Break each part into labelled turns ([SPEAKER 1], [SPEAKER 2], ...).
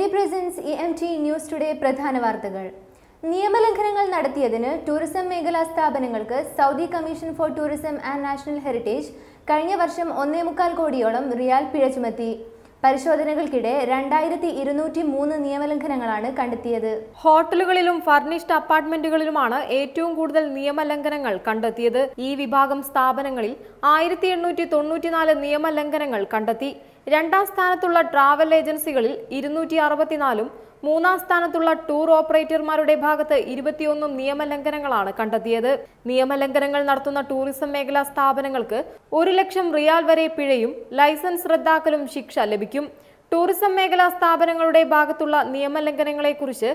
[SPEAKER 1] The presence E M T news today പ്രധാന വാർത്തകൾ. നിയമലംഘനങ്ങൾ നടത്തിയതിന് ടൂറിസം മേഖലാ സ്ഥാപനങ്ങൾക്ക് Saudi commission for tourism and national heritage കഴിഞ്ഞ വർഷം ഒന്നേ മുക്കാൽ കോടിയോളം റിയാൽ പിഴ ചുമത്തി. പരിശോധനകൾക്കിടെ രണ്ടായിരത്തി ഇരുന്നൂറ്റി മൂന്ന് നിയമലംഘനങ്ങളാണ് കണ്ടെത്തിയത്.
[SPEAKER 2] ഹോട്ടലുകളിലും ഫർണിഷ്ഡ് അപ്പാർട്ട്മെന്റുകളിലുമാണ് ഏറ്റവും കൂടുതൽ നിയമലംഘനങ്ങൾ കണ്ടെത്തിയത്. ഈ വിഭാഗം സ്ഥാപനങ്ങളിൽ ആയിരത്തി എണ്ണൂറ്റി തൊണ്ണൂറ്റിനാല് നിയമലംഘനങ്ങൾ കണ്ടെത്തി. രണ്ടാം സ്ഥാനത്തുള്ള ട്രാവൽ ഏജൻസികളിൽ ഇരുന്നൂറ്റി അറുപത്തിനാലും മൂന്നാം സ്ഥാനത്തുള്ള ടൂർ ഓപ്പറേറ്റർമാരുടെ ഭാഗത്ത് ഇരുപത്തിയൊന്നും നിയമലംഘനങ്ങളാണ് കണ്ടെത്തിയത്. നിയമലംഘനങ്ങൾ നടത്തുന്ന ടൂറിസം മേഖലാ സ്ഥാപനങ്ങൾക്ക് ഒരു ലക്ഷം റിയാൽ വരെ പിഴയും ലൈസൻസ് റദ്ദാക്കലും ശിക്ഷ ലഭിക്കും. ടൂറിസം മേഖലാ സ്ഥാപനങ്ങളുടെ ഭാഗത്തുള്ള നിയമലംഘനങ്ങളെക്കുറിച്ച്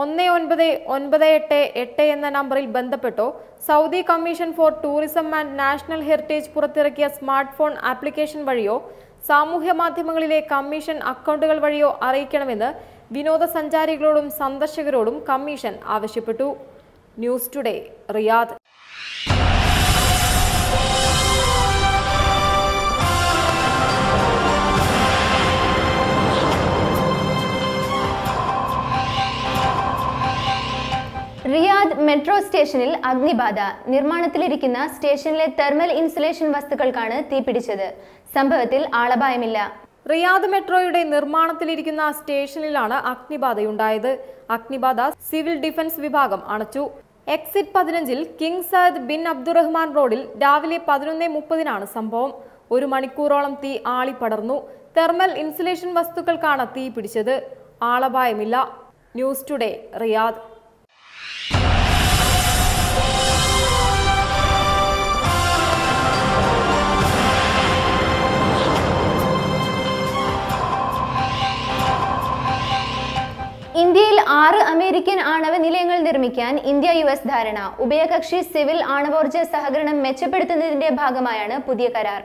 [SPEAKER 2] ഒന്ന് ഒൻപത് ഒൻപത് എട്ട് എട്ട് എന്ന നമ്പറിൽ ബന്ധപ്പെട്ടോ Saudi commission for tourism and national heritage പുറത്തിറക്കിയ സ്മാർട്ട് ഫോൺ ആപ്ലിക്കേഷൻ വഴിയോ സാമൂഹ്യ മാധ്യമങ്ങളിലെ കമ്മീഷൻ അക്കൗണ്ടുകൾ വഴിയോ അറിയിക്കണമെന്ന് വിനോദസഞ്ചാരികളോടും സന്ദർശകരോടും കമ്മീഷൻ ആവശ്യപ്പെട്ടു. News today Riyadh.
[SPEAKER 1] Riyadh metro സ്റ്റേഷനിൽ അഗ്നിബാധ. നിർമ്മാണത്തിലിരിക്കുന്ന സ്റ്റേഷനിലെ തെർമൽ ഇൻസുലേഷൻ വസ്തുക്കൾക്കാണ് തീപിടിച്ചത്. സംഭവത്തിൽ ആളപായമില്ല.
[SPEAKER 2] റിയാദ് മെട്രോയുടെ നിർമ്മാണത്തിലിരിക്കുന്ന സ്റ്റേഷനിലാണ് അഗ്നിബാധയുണ്ടായത്. അഗ്നിബാധ സിവിൽ ഡിഫൻസ് വിഭാഗം അണച്ചു. എക്സിറ്റ് പതിനഞ്ചിൽ കിങ് സയദ് ബിൻ അബ്ദുറഹ്മാൻ റോഡിൽ രാവിലെ പതിനൊന്ന് മുപ്പതിനാണ് സംഭവം. ഒരു മണിക്കൂറോളം തീ ആളിപ്പടർന്നു. തെർമൽ ഇൻസുലേഷൻ വസ്തുക്കൾക്കാണ് തീ പിടിച്ചത്. ആളപായമില്ല. News today Riyadh.
[SPEAKER 1] ഇന്ത്യയിൽ ആറ് അമേരിക്കൻ ആണവ നിലയങ്ങൾ നിർമ്മിക്കാൻ ഇന്ത്യ യു എസ് ധാരണ. ഉഭയകക്ഷി സിവിൽ ആണവോർജ സഹകരണം മെച്ചപ്പെടുത്തുന്നതിന്റെ ഭാഗമായാണ് പുതിയ കരാർ.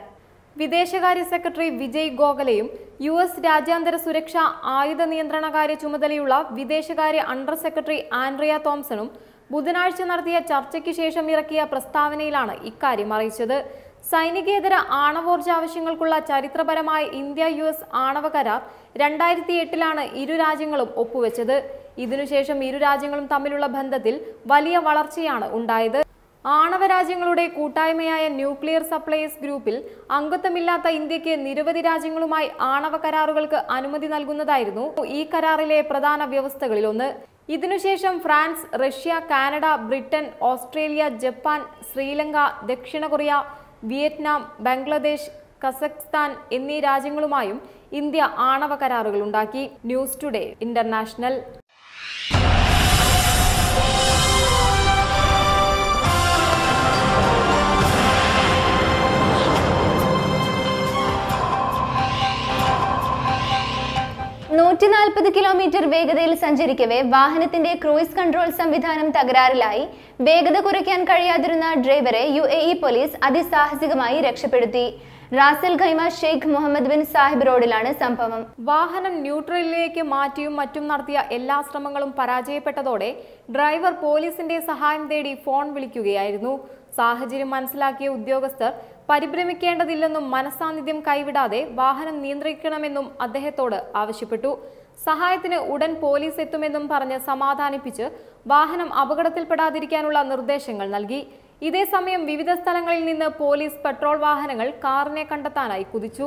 [SPEAKER 2] വിദേശകാര്യ സെക്രട്ടറി വിജയ് ഗോഖലെയും യു എസ് രാജ്യാന്തര സുരക്ഷാ ആയുധ നിയന്ത്രണകാര്യ ചുമതലയുള്ള വിദേശകാര്യ അണ്ടർ സെക്രട്ടറി ആൻഡ്രിയ തോംസണും ബുധനാഴ്ച നടത്തിയ ചർച്ചയ്ക്ക് ശേഷം ഇറക്കിയ പ്രസ്താവനയിലാണ് ഇക്കാര്യം അറിയിച്ചത്. സൈനികേതര ആണവോർജ ആവശ്യങ്ങൾക്കുള്ള ചരിത്രപരമായ ഇന്ത്യ യു എസ് ആണവ കരാർ രണ്ടായിരത്തി എട്ടിലാണ് ഇരു രാജ്യങ്ങളും ഒപ്പുവെച്ചത്. ഇതിനുശേഷം ഇരു രാജ്യങ്ങളും തമ്മിലുള്ള ബന്ധത്തിൽ വലിയ വളർച്ചയാണ് ഉണ്ടായത്. ആണവ രാജ്യങ്ങളുടെ കൂട്ടായ്മയായ ന്യൂക്ലിയർ സപ്ലൈസ് ഗ്രൂപ്പിൽ അംഗത്വമില്ലാത്ത ഇന്ത്യയ്ക്ക് നിരവധി രാജ്യങ്ങളുമായി ആണവ കരാറുകൾക്ക് അനുമതി നൽകുന്നതായിരുന്നു ഈ കരാറിലെ പ്രധാന വ്യവസ്ഥകളിലൊന്ന്. ഇതിനുശേഷം France Russia Canada Britain Australia Japan Sri Lanka ദക്ഷിണ കൊറിയ വിയറ്റ്നാം ബംഗ്ലാദേശ് കസക്സ്ഥാൻ എന്നീ രാജ്യങ്ങളുമായും ഇന്ത്യ ആണവ കരാറുകൾ ഉണ്ടാക്കി. News today international.
[SPEAKER 1] നൂറ്റി നാൽപ്പത് കിലോമീറ്റർ വേഗതയിൽ സഞ്ചരിക്കവേ വാഹനത്തിന്റെ ക്രൂയിസ് കൺട്രോൾ സംവിധാനം തകരാറിലായി. വേഗത കുറയ്ക്കാൻ കഴിയാതിരുന്ന ഡ്രൈവറെ യു എ ഇ പോലീസ് അതിസാഹസികമായി രക്ഷപ്പെടുത്തി. Ras al Khaimah Sheikh Mohammed bin Sahib റോഡിലാണ് സംഭവം.
[SPEAKER 2] വാഹനം ന്യൂട്രലിലേക്ക് മാറ്റിയും മറ്റും നടത്തിയ എല്ലാ ശ്രമങ്ങളും പരാജയപ്പെട്ടതോടെ ഡ്രൈവർ പോലീസിന്റെ സഹായം തേടി ഫോൺ വിളിക്കുകയായിരുന്നു. സാഹചര്യം മനസ്സിലാക്കിയ ഉദ്യോഗസ്ഥർ പരിഭ്രമിക്കേണ്ടതില്ലെന്നും മനസാന്നിധ്യം കൈവിടാതെ വാഹനം നിയന്ത്രിക്കണമെന്നും അദ്ദേഹത്തോട് ആവശ്യപ്പെട്ടു. സഹായത്തിന് ഉടൻ പോലീസ് എത്തുമെന്നും പറഞ്ഞ് സമാധാനിപ്പിച്ച് വാഹനം അപകടത്തിൽപ്പെടാതിരിക്കാനുള്ള നിർദ്ദേശങ്ങൾ നൽകി. ഇതേസമയം വിവിധ സ്ഥലങ്ങളിൽ നിന്ന് പോലീസ് പെട്രോൾ വാഹനങ്ങൾ കാറിനെ കണ്ടെത്താനായി കുതിച്ചു.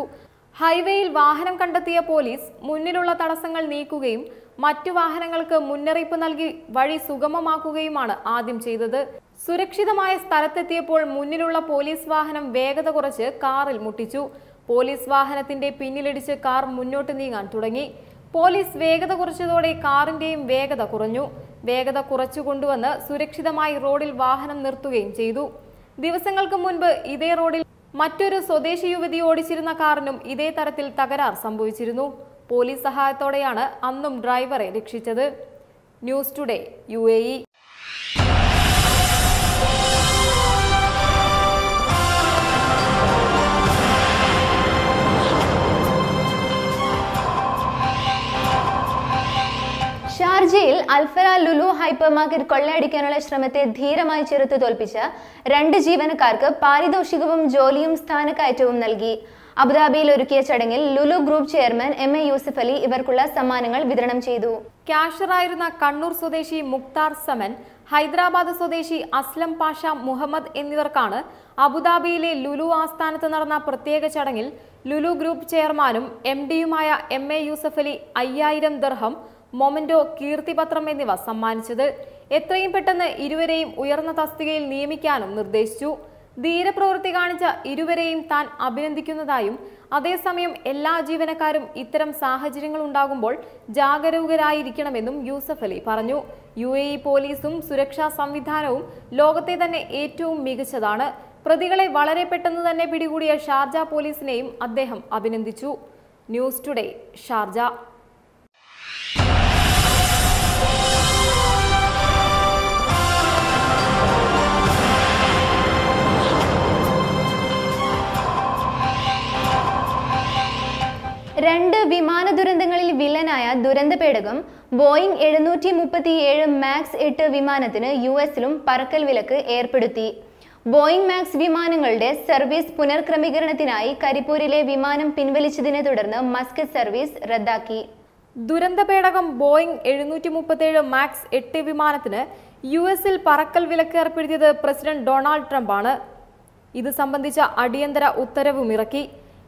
[SPEAKER 2] ഹൈവേയിൽ വാഹനം കണ്ടെത്തിയ പോലീസ് മുന്നിലുള്ള തടസ്സങ്ങൾ നീക്കുകയും മറ്റു വാഹനങ്ങൾക്ക് മുന്നറിയിപ്പ് നൽകി വഴി സുഗമമാക്കുകയുമാണ് ആദ്യം ചെയ്തത്. സുരക്ഷിതമായ സ്ഥലത്തെത്തിയപ്പോൾ മുന്നിലുള്ള പോലീസ് വാഹനം വേഗത കുറച്ച് കാറിൽ മുട്ടിച്ചു. പോലീസ് വാഹനത്തിന്റെ പിന്നിലിടിച്ച് കാർ മുന്നോട്ട് നീങ്ങാൻ തുടങ്ങി. പോലീസ് വേഗത കുറച്ചതോടെ കാറിന്റെയും വേഗത കുറഞ്ഞു. വേഗത കുറച്ചു കൊണ്ടുവന്ന് സുരക്ഷിതമായി റോഡിൽ വാഹനം നിർത്തുകയും ചെയ്തു. ദിവസങ്ങൾക്ക് മുൻപ് ഇതേ റോഡിൽ മറ്റൊരു സ്വദേശി യുവതി ഓടിച്ചിരുന്ന കാറിനും ഇതേ തരത്തിൽ തകരാർ സംഭവിച്ചിരുന്നു. പോലീസ് സഹായത്തോടെയാണ് അന്നും ഡ്രൈവറെ രക്ഷിച്ചത്. ന്യൂസ് ടുഡേ യു
[SPEAKER 1] ഷാർജയിൽ അൽഫല ലുലു ഹൈപ്പർ മാർക്കറ്റ് കൊള്ളയടിക്കാനുള്ള ശ്രമത്തെ ധീരമായി ചെറുത്തു തോൽപ്പിച്ച രണ്ട് ജീവനക്കാർക്ക് പാരിതോഷികവും ജോലിയും സ്ഥാനക്കയറ്റവും നൽകി. അബുദാബിയിൽ ഒരുക്കിയ ചടങ്ങിൽ Lulu group chairman M A Yusuf Ali ഇവർക്കുള്ള സമ്മാനങ്ങൾ വിതരണം ചെയ്തു.
[SPEAKER 2] ക്യാഷറായിരുന്ന കണ്ണൂർ സ്വദേശി മുക്താർ സമൻ ഹൈദരാബാദ് സ്വദേശി അസ്ലം പാഷ മുഹമ്മദ് എന്നിവർക്കാണ് അബുദാബിയിലെ ലുലു ആസ്ഥാനത്ത് നടന്ന പ്രത്യേക ചടങ്ങിൽ ലുലു ഗ്രൂപ്പ് ചെയർമാനും എം ഡിയുമായ എം എ യൂസഫ് അലി അയ്യായിരം ദർഹം മൊമന്റോ കീർത്തിപത്രം എന്നിവ സമ്മാനിച്ചത്. എത്രയും പെട്ടെന്ന് ഇരുവരെയും ഉയർന്ന തസ്തികയിൽ നിയമിക്കാനും നിർദ്ദേശിച്ചു. ധീരപ്രവൃത്തി കാണിച്ച ഇരുവരെയും താൻ അഭിനന്ദിക്കുന്നതായും അതേസമയം എല്ലാ ജീവനക്കാരും ഇത്തരം സാഹചര്യങ്ങൾ ഉണ്ടാകുമ്പോൾ ജാഗരൂകരായിരിക്കണമെന്നും യൂസഫ് അലി പറഞ്ഞു. യു എ ഇ പോലീസും സുരക്ഷാ സംവിധാനവും ലോകത്തെ തന്നെ ഏറ്റവും മികച്ചതാണ്. പ്രതികളെ വളരെ പെട്ടെന്ന് തന്നെ പിടികൂടിയ ഷാർജ പോലീസിനെയും അദ്ദേഹം അഭിനന്ദിച്ചു. News today Sharjah.
[SPEAKER 1] രണ്ട് വിമാന ദുരന്തങ്ങളിൽ വില്ലനായ ദുരന്ത പേടകം ബോയിങ് എഴുന്നൂറ്റി മുപ്പത്തിയേഴ് മാക്സ് എട്ട് വിമാനത്തിന് യു എസിലും പറക്കൽ വിലക്ക് ഏർപ്പെടുത്തി. ബോയിങ് മാക്സ് വിമാനങ്ങളുടെ സർവീസ് പുനർക്രമീകരണത്തിനായി കരിപ്പൂരിലെ വിമാനം പിൻവലിച്ചതിനെ തുടർന്ന് മസ്കറ്റ് സർവീസ് റദ്ദാക്കി.
[SPEAKER 2] ദുരന്ത പേടകം ബോയിങ് എഴുന്നൂറ്റി മുപ്പത്തേഴ് മാക്സ് എട്ട് വിമാനത്തിന് യു എസിൽ പറക്കൽ വിലക്ക് ഏർപ്പെടുത്തിയത് പ്രസിഡന്റ് ഡൊണാൾഡ് ട്രംപാണ്. ഇത് സംബന്ധിച്ച അടിയന്തര ഉത്തരവും ഇറക്കി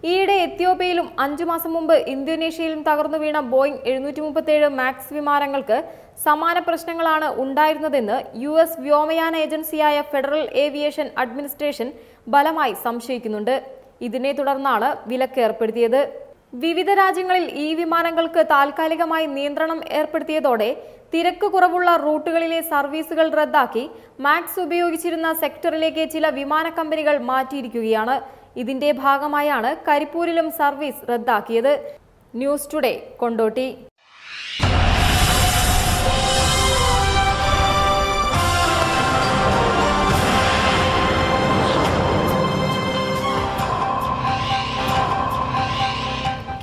[SPEAKER 2] ഈയിടെ എത്യോപ്യയിലും അഞ്ചു മാസം മുമ്പ് ഇന്തോനേഷ്യയിലും തകർന്നു വീണ ബോയിങ് എഴുന്നൂറ്റി മുപ്പത്തേഴ് മാക്സ് വിമാനങ്ങൾക്ക് സമാന പ്രശ്നങ്ങളാണ് ഉണ്ടായിരുന്നതെന്ന് യു എസ് വ്യോമയാന ഏജൻസിയായ ഫെഡറൽ ഏവിയേഷൻ അഡ്മിനിസ്ട്രേഷൻ ബലമായി സംശയിക്കുന്നുണ്ട്. ഇതിനെ തുടർന്നാണ് വിലക്ക് ഏർപ്പെടുത്തിയത്. വിവിധ രാജ്യങ്ങളിൽ ഈ വിമാനങ്ങൾക്ക് താൽക്കാലികമായി നിയന്ത്രണം ഏർപ്പെടുത്തിയതോടെ തിരക്ക് കുറവുള്ള റൂട്ടുകളിലെ സർവീസുകൾ റദ്ദാക്കി മാക്സ് ഉപയോഗിച്ചിരുന്ന സെക്ടറിലേക്ക് ചില വിമാന കമ്പനികൾ മാറ്റിയിരിക്കുകയാണ്. ഇതിന്റെ ഭാഗമായാണ് കരിപ്പൂരിലും സർവീസ് റദ്ദാക്കിയത്. News today Kondotty.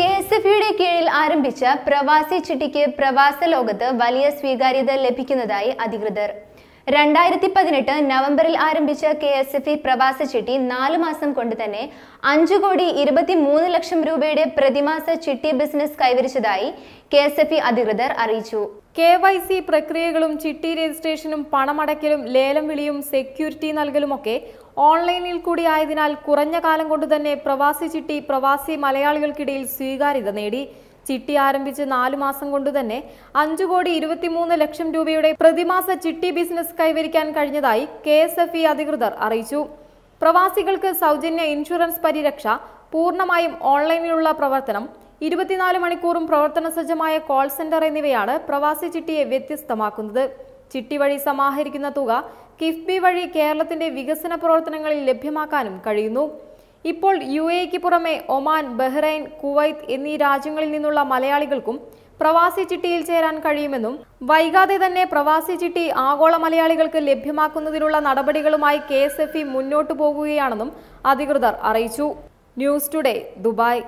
[SPEAKER 1] കെ യുടെ കീഴിൽ ആരംഭിച്ച പ്രവാസി ചിട്ടിക്ക് പ്രവാസ ലോകത്ത് വലിയ സ്വീകാര്യത ലഭിക്കുന്നതായി അധികൃതർ. രണ്ടായിരത്തി പതിനെട്ട് നവംബറിൽ ആരംഭിച്ച കെ എസ് എഫ് ഇ പ്രവാസ ചിട്ടി നാല് മാസം കൊണ്ട് തന്നെ അഞ്ചു കോടി ഇരുപത്തി മൂന്ന് ലക്ഷം രൂപയുടെ പ്രതിമാസ ചിട്ടി ബിസിനസ് കൈവരിച്ചതായി കെ എസ് എഫ് ഇ അധികൃതർ അറിയിച്ചു.
[SPEAKER 2] കെ വൈ സി പ്രക്രിയകളും ചിട്ടി രജിസ്ട്രേഷനും പണമടയ്ക്കലും ലേലം വിളിയും സെക്യൂരിറ്റി നൽകലുമൊക്കെ ഓൺലൈനിൽ കൂടി ആയതിനാൽ കുറഞ്ഞ കാലം കൊണ്ട് തന്നെ പ്രവാസി ചിട്ടി പ്രവാസി മലയാളികൾക്കിടയിൽ സ്വീകാര്യത നേടി. ചിട്ടി ആരംഭിച്ച് നാലു മാസം കൊണ്ട് തന്നെ അഞ്ചു കോടി ഇരുപത്തിമൂന്ന് ലക്ഷം രൂപയുടെ പ്രതിമാസ ചിട്ടി ബിസിനസ് കൈവരിക്കാൻ കഴിഞ്ഞതായി കെ എസ് എഫ് ഇ അധികൃതർ അറിയിച്ചു. പ്രവാസികൾക്ക് സൗജന്യ ഇൻഷുറൻസ് പരിരക്ഷ പൂർണമായും ഓൺലൈനിലുള്ള പ്രവർത്തനം ഇരുപത്തിനാല് മണിക്കൂറും പ്രവർത്തന സജ്ജമായ കോൾ സെന്റർ എന്നിവയാണ് പ്രവാസി ചിട്ടിയെ വ്യത്യസ്തമാക്കുന്നത്. ചിട്ടി വഴി സമാഹരിക്കുന്ന തുക കിഫ്ബി വഴി കേരളത്തിന്റെ വികസന പ്രവർത്തനങ്ങളിൽ ലഭ്യമാക്കാനും കഴിയുന്നു. ഇപ്പോൾ യു എക്ക് പുറമെ ഒമാൻ ബഹ്റൈൻ കുവൈത്ത് എന്നീ രാജ്യങ്ങളിൽ നിന്നുള്ള മലയാളികൾക്കും പ്രവാസി ചിട്ടിയിൽ ചേരാൻ കഴിയുമെന്നും വൈകാതെ തന്നെ പ്രവാസി ചിട്ടി ആഗോള മലയാളികൾക്ക് ലഭ്യമാക്കുന്നതിനുള്ള നടപടികളുമായി കെ എസ് എഫ് ഇ മുന്നോട്ടു പോകുകയാണെന്നും അധികൃതർ അറിയിച്ചു. News today Dubai.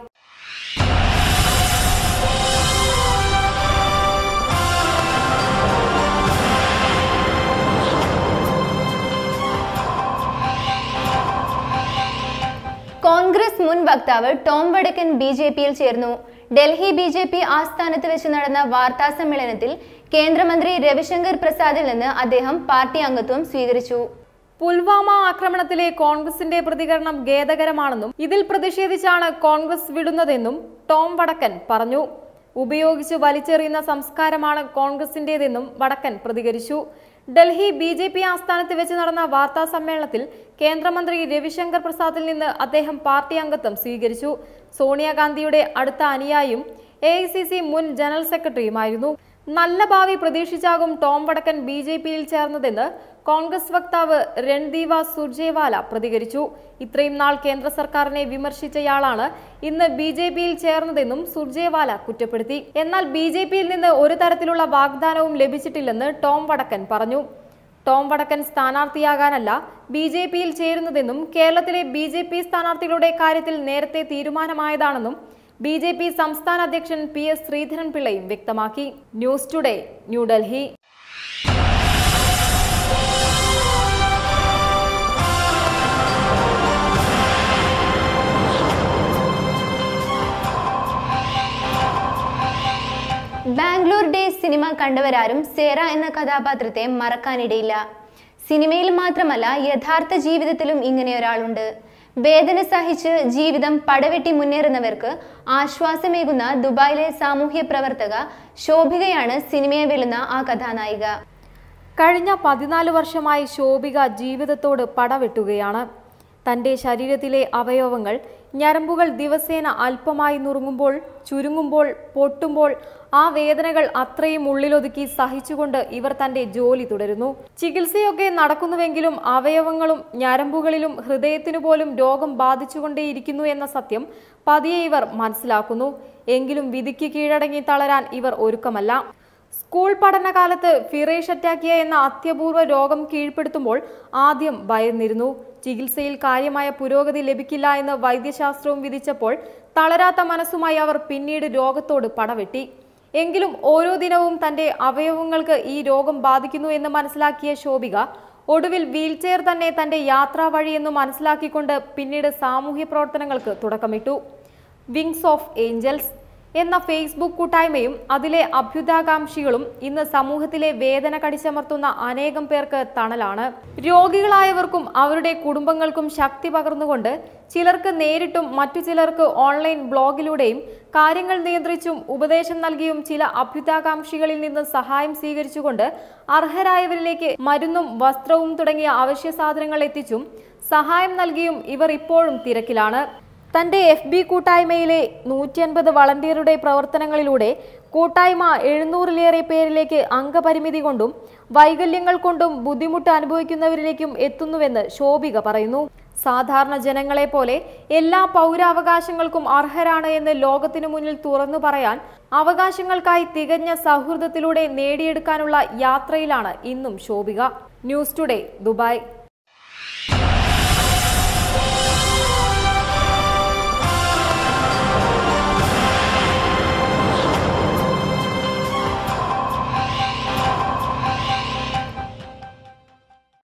[SPEAKER 1] മുൻ വക്താവ് ടോം വടക്കൻ ബി ജെ പിയിൽ ചേർന്നു. ഡൽഹി ബി ജെ പി ആസ്ഥാനത്ത് വെച്ച് നടന്ന വാർത്താ സമ്മേളനത്തിൽ കേന്ദ്രമന്ത്രി രവിശങ്കർ പ്രസാദിൽ നിന്ന് അദ്ദേഹം പാർട്ടി അംഗത്വം സ്വീകരിച്ചു.
[SPEAKER 2] പുൽവാമ ആക്രമണത്തിലെ കോൺഗ്രസിന്റെ പ്രതികരണം ഖേദകരമാണെന്നും ഇതിൽ പ്രതിഷേധിച്ചാണ് കോൺഗ്രസ് വിടുന്നതെന്നും ടോം വടക്കൻ പറഞ്ഞു. ഉപയോഗിച്ച് വലിച്ചെറിയുന്ന സംസ്കാരമാണ് കോൺഗ്രസിന്റേതെന്നും വടക്കൻ പ്രതികരിച്ചു. ഡൽഹി ബി ജെ പി ആസ്ഥാനത്ത് വെച്ച് നടന്ന വാർത്താ സമ്മേളനത്തിൽ കേന്ദ്രമന്ത്രി രവിശങ്കർ പ്രസാദിൽ നിന്ന് അദ്ദേഹം പാർട്ടി അംഗത്വം സ്വീകരിച്ചു. സോണിയാഗാന്ധിയുടെ അടുത്ത അനുയായും എ മുൻ ജനറൽ സെക്രട്ടറിയുമായിരുന്നു. നല്ല ഭാവി പ്രതീക്ഷിച്ചാകും ടോം വടക്കൻ ബി ജെ പിയിൽ ചേർന്നതെന്ന് കോൺഗ്രസ് വക്താവ് രൺദീവ സുർജേവാല പ്രതികരിച്ചു. ഇത്രയും നാൾ കേന്ദ്ര സർക്കാരിനെ വിമർശിച്ചയാളാണ്. ഇന്ന് ബി ജെ പിയിൽ ചേർന്നതെന്നും സുർജേവാല കുറ്റപ്പെടുത്തി. എന്നാൽ ബി ജെ പിയിൽ നിന്ന് ഒരു തരത്തിലുള്ള വാഗ്ദാനവും ലഭിച്ചിട്ടില്ലെന്ന് ടോം വടക്കൻ പറഞ്ഞു. ടോം വടക്കൻ സ്ഥാനാർത്ഥിയാകാനല്ല ബി ജെ പിയിൽ ചേരുന്നതെന്നും കേരളത്തിലെ ബി ജെ പി സ്ഥാനാർത്ഥികളുടെ കാര്യത്തിൽ നേരത്തെ തീരുമാനമായതാണെന്നും ബി ജെ പി സംസ്ഥാന അധ്യക്ഷൻ പി എസ് ശ്രീധരൻപിള്ളയും വ്യക്തമാക്കി. News today New Delhi
[SPEAKER 1] Bangalore days cinema കണ്ടവരാരും Sera എന്ന കഥാപാത്രത്തെ മറക്കാനിടയില്ല. സിനിമയിൽ മാത്രമല്ല യഥാർത്ഥ ജീവിതത്തിലും ഇങ്ങനെ ഒരാളുണ്ട്. വേദന സഹിച്ച് ജീവിതം പടവെട്ടി മുന്നേറുന്നവർക്ക് ആശ്വാസമേകുന്ന ദുബായിലെ സാമൂഹ്യ പ്രവർത്തക ശോഭികയാണ് സിനിമയെ വെല്ലുന്ന ആ കഥാനായിക.
[SPEAKER 2] കഴിഞ്ഞ പതിനാല് വർഷമായി ശോഭിക ജീവിതത്തോട് പടവെട്ടുകയാണ്. തന്റെ ശരീരത്തിലെ അവയവങ്ങൾ ഞരമ്പുകൾ ദിവസേന അല്പമായി നുറുങ്ങുമ്പോൾ ചുരുങ്ങുമ്പോൾ പൊട്ടുമ്പോൾ ആ വേദനകൾ അത്രയും ഉള്ളിലൊതുക്കി സഹിച്ചുകൊണ്ട് ഇവർ തന്റെ ജോലി തുടരുന്നു. ചികിത്സയൊക്കെ നടക്കുന്നുവെങ്കിലും അവയവങ്ങളും ഞരമ്പുകളിലും ഹൃദയത്തിനു പോലും രോഗം ബാധിച്ചുകൊണ്ടേയിരിക്കുന്നു എന്ന സത്യം പതിയെ ഇവർ മനസ്സിലാക്കുന്നു. എങ്കിലും വിധിക്ക് കീഴടങ്ങി തളരാൻ ഇവർ ഒരുക്കമല്ല. സ്കൂൾ പഠനകാലത്ത് ഫിറേഷ് അറ്റാക്കിയ എന്ന അത്യപൂർവ രോഗം കീഴ്പ്പെടുത്തുമ്പോൾ ആദ്യം ഭയന്നിരുന്നു. ചികിത്സയിൽ കാര്യമായ പുരോഗതി ലഭിക്കില്ല എന്ന് വൈദ്യശാസ്ത്രവും വിധിച്ചപ്പോൾ തളരാത്ത മനസ്സുമായി അവർ പിന്നീട് രോഗത്തോട് പടവെട്ടി. എങ്കിലും ഓരോ ദിനവും തന്റെ അവയവങ്ങൾക്ക് ഈ രോഗം ബാധിക്കുന്നു എന്ന് മനസ്സിലാക്കിയ ശോഭിക ഒടുവിൽ വീൽചെയർ തന്നെ തന്റെ യാത്രാ വഴിയെന്ന് മനസ്സിലാക്കിക്കൊണ്ട് പിന്നീട് സാമൂഹ്യ പ്രവർത്തനങ്ങൾക്ക് തുടക്കമിട്ടു. വിങ്സ് ഓഫ് ഏഞ്ചൽസ് എന്ന ഫേസ്ബുക്ക് കൂട്ടായ്മയും അതിലെ അഭ്യുതാകാംക്ഷികളും ഇന്ന് സമൂഹത്തിലെ വേദന കടിച്ചമർത്തുന്ന അനേകം പേർക്ക് തണലാണ്. രോഗികളായവർക്കും അവരുടെ കുടുംബങ്ങൾക്കും ശക്തി പകർന്നുകൊണ്ട് ചിലർക്ക് നേരിട്ടും മറ്റു ചിലർക്ക് ഓൺലൈൻ ബ്ലോഗിലൂടെയും കാര്യങ്ങൾ നിയന്ത്രിച്ചും ഉപദേശം നൽകിയും ചില അഭ്യുതാകാംക്ഷികളിൽ നിന്ന് സഹായം സ്വീകരിച്ചുകൊണ്ട് അർഹരായവരിലേക്ക് മരുന്നും വസ്ത്രവും തുടങ്ങിയ അവശ്യ സാധനങ്ങൾ എത്തിച്ചും സഹായം നൽകിയും ഇവർ ഇപ്പോഴും തിരക്കിലാണ്. തന്റെ എഫ് ബി കൂട്ടായ്മയിലെ നൂറ്റി അൻപത് വളണ്ടിയറുടെ പ്രവർത്തനങ്ങളിലൂടെ കൂട്ടായ്മ എഴുന്നൂറിലേറെ പേരിലേക്ക് അംഗപരിമിതി കൊണ്ടും വൈകല്യങ്ങൾ കൊണ്ടും ബുദ്ധിമുട്ട് അനുഭവിക്കുന്നവരിലേക്കും എത്തുന്നുവെന്ന് ശോഭിക പറയുന്നു. സാധാരണ ജനങ്ങളെ പോലെ എല്ലാ പൗരാവകാശങ്ങൾക്കും അർഹരാണ് എന്ന് ലോകത്തിനു മുന്നിൽ തുറന്നു പറയാൻ അവകാശങ്ങൾക്കായി തികഞ്ഞ സൗഹൃദത്തിലൂടെ നേടിയെടുക്കാനുള്ള യാത്രയിലാണ് ഇന്നും ശോഭിക. News today Dubai.